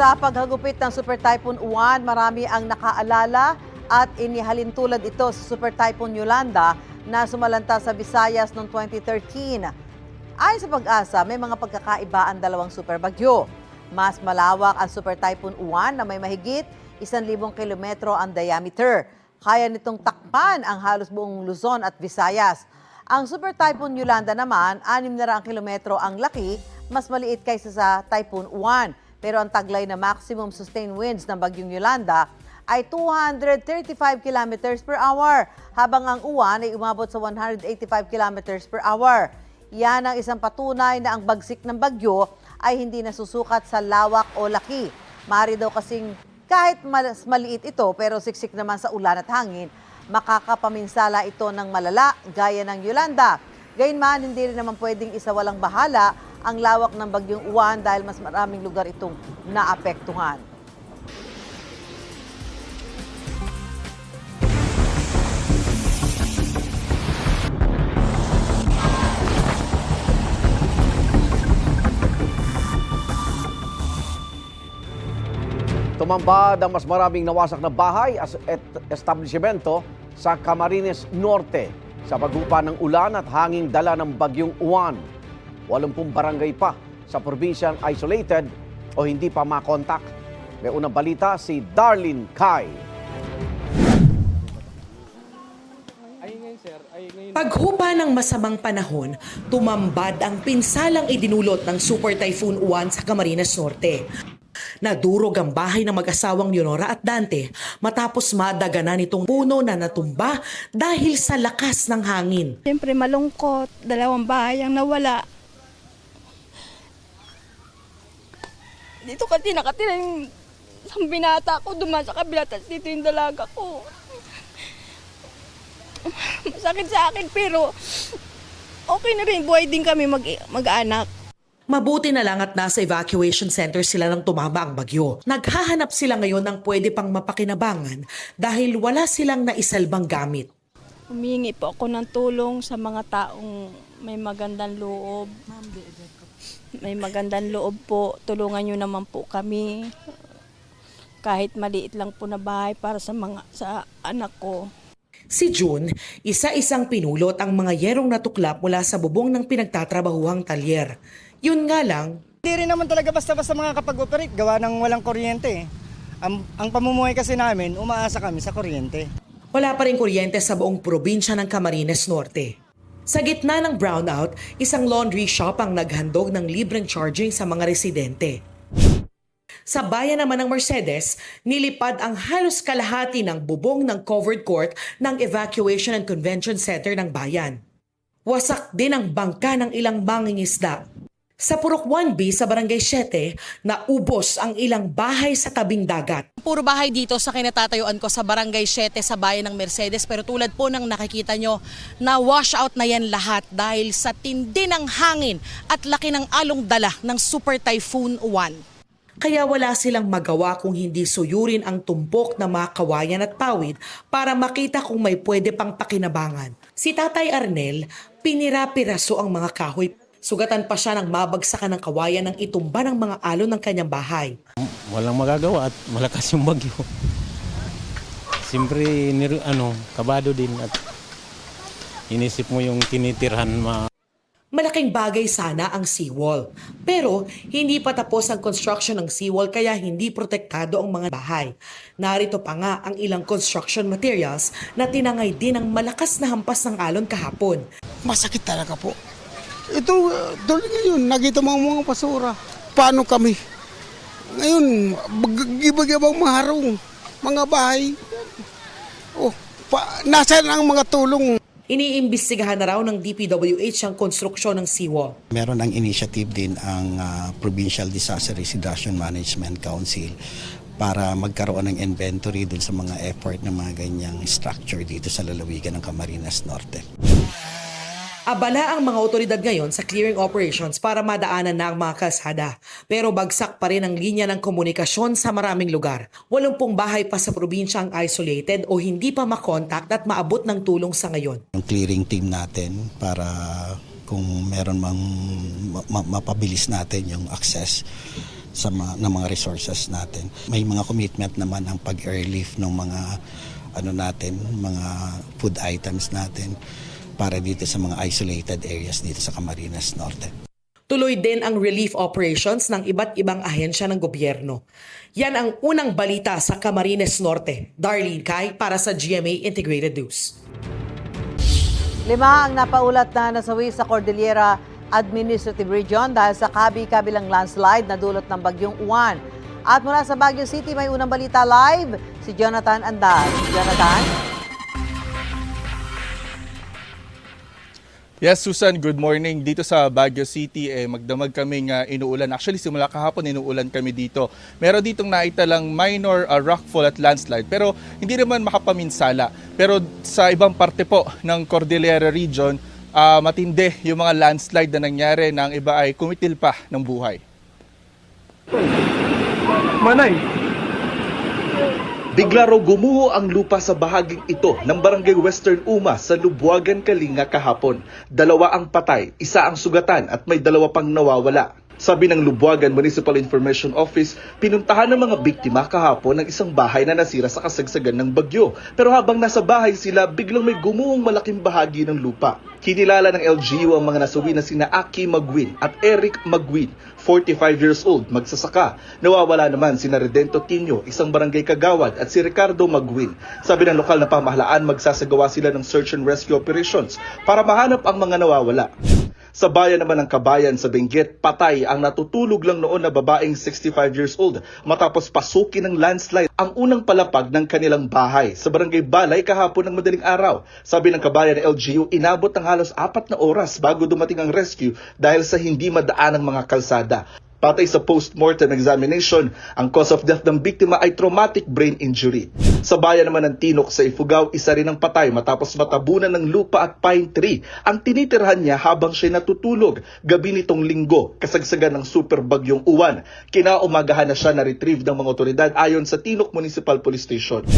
Sa paghagupit ng Super Typhoon Uwan, marami ang nakaalala at inihalin tulad ito sa Super Typhoon Yolanda na sumalanta sa Visayas noong 2013. Ayon sa pag-asa, may mga pagkakaiba ang dalawang super bagyo. Mas malawak ang Super Typhoon Uwan na may mahigit 1,000 kilometro ang diameter. Kaya nitong takpan ang halos buong Luzon at Visayas. Ang Super Typhoon Yolanda naman, 600 kilometro ang laki, mas maliit kaysa sa Typhoon Uwan. Pero ang taglay na maximum sustained winds ng bagyong Yolanda ay 235 kilometers per hour, habang ang Uwan ay umabot sa 185 kilometers per hour. Yan ang isang patunay na ang bagsik ng bagyo ay hindi nasusukat sa lawak o laki. Mari daw kasing kahit mas maliit ito pero siksik naman sa ulan at hangin, makakapaminsala ito ng malala gaya ng Yolanda. Gayunman, hindi rin naman pwedeng isawalang bahala ang lawak ng bagyong uwan dahil mas maraming lugar itong naapektuhan. Tumambad ang mas maraming nawasak na bahay at establishmento sa Camarines Norte sa pagupa ng ulan at hanging dala ng bagyong uwan. 80 barangay pa sa probinsyang isolated o hindi pa makontak. May unang balita si Darlene Kai. Paghupa ng masamang panahon, tumambad ang pinsalang idinulot ng Super Typhoon Uwan sa Camarines Norte. Nadurog ang bahay ng mag-asawang Leonora at Dante matapos madaganan itong puno na natumba dahil sa lakas ng hangin. Siyempre malungkot, dalawang bahay ang nawala. Dito kasi nakatira yung isang binata ko, dumaan sa kabila, tapos dito yung dalaga ko. Masakit sa akin, pero okay na rin, buhay din kami mag- mag-anak. Mabuti na lang at nasa evacuation center sila nang tumama ang bagyo. Naghahanap sila ngayon ng pwede pang mapakinabangan dahil wala silang naisalbang gamit. Humingi po ako ng tulong sa mga taong may magandang loob. May magandang loob po. Tulungan nyo naman po kami. Kahit maliit lang po na bahay para sa mga sa anak ko. Si June, isa-isang pinulot ang mga yerong natuklap mula sa bubong ng pinagtatrabahuhang talyer. Yun nga lang, Hindi rin naman talaga basta-basta mga kapag-operate, gawa ng walang kuryente. eh. Ang, ang pamumuhay kasi namin, umaasa kami sa kuryente. wala pa rin kuryente sa buong probinsya ng Camarines Norte. Sa gitna ng brownout, isang laundry shop ang naghandog ng libreng charging sa mga residente. Sa bayan naman ng Mercedes, nilipad ang halos kalahati ng bubong ng covered court ng Evacuation and Convention Center ng bayan. Wasak din ang bangka ng ilang mangingisda. Sa Purok 1B sa Barangay 7, naubos ang ilang bahay sa tabing dagat. Puro bahay dito sa kinatatayuan ko sa Barangay 7 sa bayan ng Mercedes pero tulad po ng nakikita nyo na wash out na yan lahat dahil sa tindi ng hangin at laki ng along dala ng Super Typhoon Uwan. Kaya wala silang magawa kung hindi suyurin ang tumpok na mga kawayan at pawid para makita kung may pwede pang pakinabangan. Si Tatay Arnel, pinira-piraso ang mga kahoy. Sugatan pa siya ng mabagsakan ng kawayan ng itumba ng mga alon ng kanyang bahay. walang magagawa at malakas yung bagyo. Siyempre, nir- ano, kabado din at inisip mo yung tinitirhan ma Malaking bagay sana ang seawall. Pero hindi pa tapos ang construction ng seawall kaya hindi protektado ang mga bahay. Narito pa nga ang ilang construction materials na tinangay din ng malakas na hampas ng alon kahapon. masakit talaga po. Ito, uh, tuloy ngayon, nakita mo ang mga basura. Paano kami? Ngayon, bagibagibang mga harong, mga bahay. Oh, pa, nasaan ang mga tulong? Iniimbestigahan na raw ng DPWH ang konstruksyon ng seawall. Meron ang initiative din ang ah, Provincial Disaster Risk Reduction Management Council para magkaroon ng inventory dun sa mga effort ng mga ganyang structure dito sa lalawigan ng Camarines Norte. Abala ang mga otoridad ngayon sa clearing operations para madaanan na ang mga kalsada. Pero bagsak pa rin ang linya ng komunikasyon sa maraming lugar. Walumpung bahay pa sa probinsya ang isolated o hindi pa makontakt at maabot ng tulong sa ngayon. Yung clearing team natin para kung meron mang ma- ma- mapabilis natin yung access sa mga, ng mga resources natin. May mga commitment naman ang pag-airlift ng mga ano natin, mga food items natin para dito sa mga isolated areas dito sa Camarines Norte. Tuloy din ang relief operations ng iba't ibang ahensya ng gobyerno. Yan ang unang balita sa Camarines Norte. Darlene Kai para sa GMA Integrated News. Lima ang napaulat na nasawi sa Cordillera Administrative Region dahil sa kabi-kabilang landslide na dulot ng bagyong Uwan. At mula sa Baguio City, may unang balita live, si Jonathan Andal. Jonathan? Yes, Susan, good morning. Dito sa Baguio City, eh, magdamag kaming uh, inuulan. Actually, simula kahapon inuulan kami dito. Meron ditong naita lang minor uh, rockfall at landslide, pero hindi naman makapaminsala. Pero sa ibang parte po ng Cordillera Region, ah, matindi yung mga landslide na nangyari na ang iba ay kumitil pa ng buhay. Bigla raw gumuho ang lupa sa bahaging ito ng barangay Western Uma sa Lubuagan, Kalinga kahapon. Dalawa ang patay, isa ang sugatan at may dalawa pang nawawala. Sabi ng Lubuagan Municipal Information Office, pinuntahan ng mga biktima kahapon ng isang bahay na nasira sa kasagsagan ng bagyo. Pero habang nasa bahay sila, biglang may gumuhong malaking bahagi ng lupa. Kinilala ng LGU ang mga nasawi na sina Aki Magwin at Eric Magwin, 45 years old, magsasaka. Nawawala naman sina Redento Tino, isang barangay kagawad, at si Ricardo Magwin. Sabi ng lokal na pamahalaan, magsasagawa sila ng search and rescue operations para mahanap ang mga nawawala. Sa bayan naman ng Kabayan sa Benguet, patay ang natutulog lang noon na babaeng 65 years old matapos pasukin ng landslide ang unang palapag ng kanilang bahay sa barangay Balay kahapon ng madaling araw. Sabi ng Kabayan ng LGU, inabot ng halos apat na oras bago dumating ang rescue dahil sa hindi madaan ng mga kalsada. Patay sa post-mortem examination, ang cause of death ng biktima ay traumatic brain injury. Sa bayan naman ng Tinok sa Ifugao, isa rin ang patay matapos matabunan ng lupa at pine tree. Ang tinitirhan niya habang siya natutulog gabi nitong linggo, kasagsagan ng super bagyong uwan. Kinaumagahan na siya na retrieve ng mga otoridad ayon sa Tinok Municipal Police Station.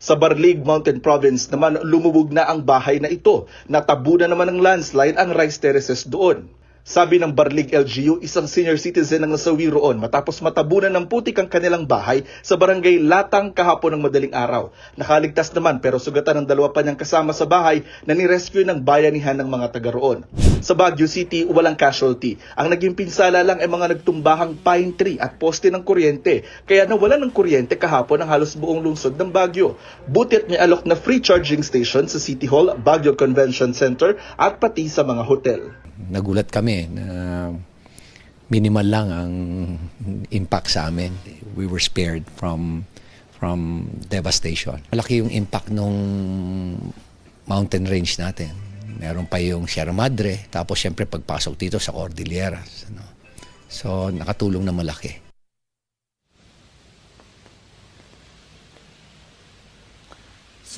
Sa Barlig Mountain Province naman lumubog na ang bahay na ito. Natabunan naman ng landslide ang rice terraces doon. Sabi ng Barlig LGU, isang senior citizen ang nasawi roon matapos matabunan ng putik ang kanilang bahay sa barangay Latang kahapon ng madaling araw. Nakaligtas naman pero sugatan ng dalawa pa niyang kasama sa bahay na nirescue ng bayanihan ng mga taga roon. Sa Baguio City, walang casualty. Ang naging pinsala lang ay mga nagtumbahang pine tree at poste ng kuryente. Kaya nawalan ng kuryente kahapon ang halos buong lungsod ng Baguio. Butit may alok na free charging station sa City Hall, Baguio Convention Center at pati sa mga hotel. Nagulat kami na minimal lang ang impact sa amin. We were spared from from devastation. Malaki yung impact nung mountain range natin. Meron pa yung Sierra Madre, tapos siyempre pagpasok dito sa Cordilleras. Ano. So nakatulong na malaki.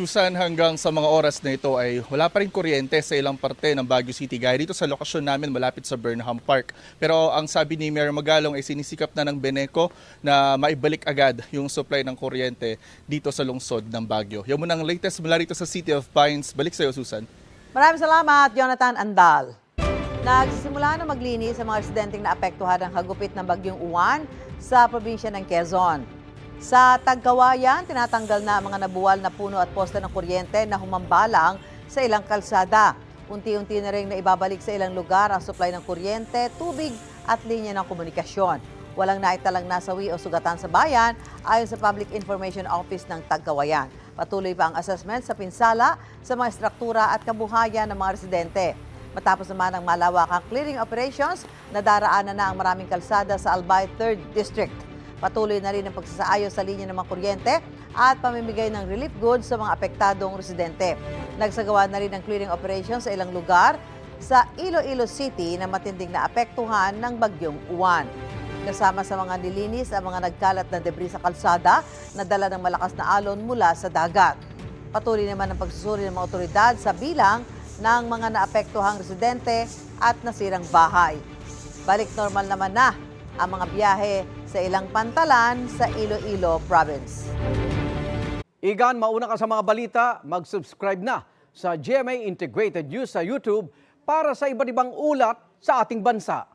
Susan, hanggang sa mga oras na ito ay wala pa rin kuryente sa ilang parte ng Baguio City. Gaya dito sa lokasyon namin malapit sa Burnham Park. Pero ang sabi ni Mayor Magalong ay sinisikap na ng Beneco na maibalik agad yung supply ng kuryente dito sa lungsod ng Baguio. Yan muna ang latest mula rito sa City of Pines. Balik sa iyo, Susan. Maraming salamat, Jonathan Andal. Nagsisimula na maglinis sa mga residenteng naapektuhan ng hagupit ng bagyong Uwan sa probinsya ng Quezon. Sa Tagkawayan, tinatanggal na ang mga nabuwal na puno at poste ng kuryente na humambalang sa ilang kalsada. Unti-unti na rin naibabalik sa ilang lugar ang supply ng kuryente, tubig at linya ng komunikasyon. Walang naitalang nasawi o sugatan sa bayan ayon sa Public Information Office ng Tagkawayan. Patuloy pa ang assessment sa pinsala sa mga struktura at kabuhayan ng mga residente. Matapos naman ang malawakang clearing operations, nadaraanan na ang maraming kalsada sa Albay 3rd District. Patuloy na rin ang pagsasaayos sa linya ng mga kuryente at pamimigay ng relief goods sa mga apektadong residente. Nagsagawa na rin ng clearing operations sa ilang lugar sa Iloilo City na matinding naapektuhan ng bagyong Uwan. Kasama sa mga nilinis ang mga nagkalat na debris sa kalsada na dala ng malakas na alon mula sa dagat. Patuloy naman ang pagsusuri ng mga otoridad sa bilang ng mga naapektuhang residente at nasirang bahay. Balik normal naman na ang mga biyahe sa ilang pantalan sa Iloilo Province. Igan, mauna ka sa mga balita, mag-subscribe na sa GMA Integrated News sa YouTube para sa iba't ibang ulat sa ating bansa.